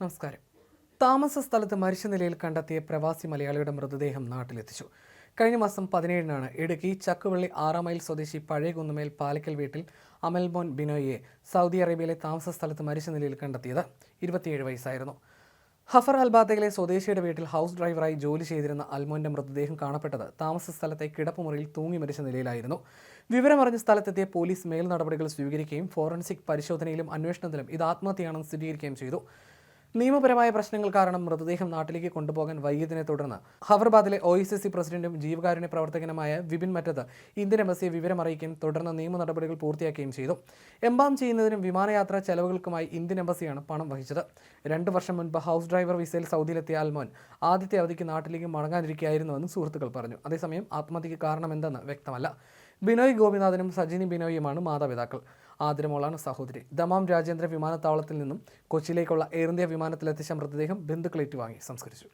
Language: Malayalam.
നമസ്കാരം. താമസ സ്ഥലത്ത് മരിച്ച നിലയിൽ കണ്ടെത്തിയ പ്രവാസി മലയാളിയുടെ മൃതദേഹം നാട്ടിലെത്തിച്ചു. കഴിഞ്ഞ മാസം പതിനേഴിനാണ് ഇടുക്കി ചക്കുവള്ളി ആറാം മൈൽ സ്വദേശി പഴയ കുന്നുമേൽ പാലക്കൽ വീട്ടിൽ അമൽമോൻ ബിനോയിയെ സൗദി അറേബ്യയിലെ താമസ സ്ഥലത്ത് മരിച്ച നിലയിൽ കണ്ടെത്തിയത് ഇരുപത്തിയേഴ് വയസ്സായിരുന്നു. ഹഫർ അൽബാത്തയിലെ സ്വദേശിയുടെ വീട്ടിൽ ഹൗസ് ഡ്രൈവറായി ജോലി ചെയ്തിരുന്ന അൽമോന്റെ മൃതദേഹം കാണപ്പെട്ടത് താമസ സ്ഥലത്തെ കിടപ്പുമുറിയിൽ തൂങ്ങി മരിച്ച നിലയിലായിരുന്നു. വിവരമറിഞ്ഞ സ്ഥലത്തെത്തിയ പോലീസ് മേൽ നടപടികൾ സ്വീകരിക്കുകയും ഫോറൻസിക് പരിശോധനയിലും അന്വേഷണത്തിലും ഇത് ആത്മഹത്യയാണെന്ന് സ്ഥിരീകരിക്കുകയും ചെയ്തു. നിയമപരമായ പ്രശ്നങ്ങൾ കാരണം മൃതദേഹം നാട്ടിലേക്ക് കൊണ്ടുപോകാൻ വൈകിയതിനെ തുടർന്ന് ഹൈദരാബാദിലെ ഒ എസ് എസ് സി പ്രസിഡന്റും ജീവകാരുണ്യ പ്രവർത്തകനുമായ വിപിൻ മറ്റത്ത് ഇന്ത്യൻ എംബസിയെ വിവരമറിയിക്കുകയും തുടർന്ന് നിയമ നടപടികൾ പൂർത്തിയാക്കുകയും ചെയ്തു. എംബാം ചെയ്യുന്നതിനും വിമാനയാത്രാ ചെലവുകൾക്കുമായി ഇന്ത്യൻ എംബസിയാണ് പണം വഹിച്ചത്. രണ്ട് വർഷം മുൻപ് ഹൗസ് ഡ്രൈവർ വിസയിൽ സൗദിയിലെത്തിയ അൽമോൻ ആദ്യത്തെ അവധിക്ക് നാട്ടിലേക്ക് മടങ്ങാനിരിക്കുകയായിരുന്നുവെന്ന് സുഹൃത്തുക്കൾ പറഞ്ഞു. അതേസമയം ആത്മഹത്യക്ക് കാരണമെന്തെന്ന് വ്യക്തമല്ല. ബിനോയ് ഗോപിനാഥനും സജിനി ബിനോയിയുമാണ് മാതാപിതാക്കൾ. ആതിരമോളാണ് സഹോദരി. ദമാം രാജേന്ദ്ര വിമാനത്താവളത്തിൽ നിന്നും കൊച്ചിയിലേക്കുള്ള എയർ ഇന്ത്യ വിമാനത്തിലെത്തിച്ച മൃതദേഹം ബന്ധുക്കളേറ്റ് വാങ്ങി സംസ്കരിച്ചു.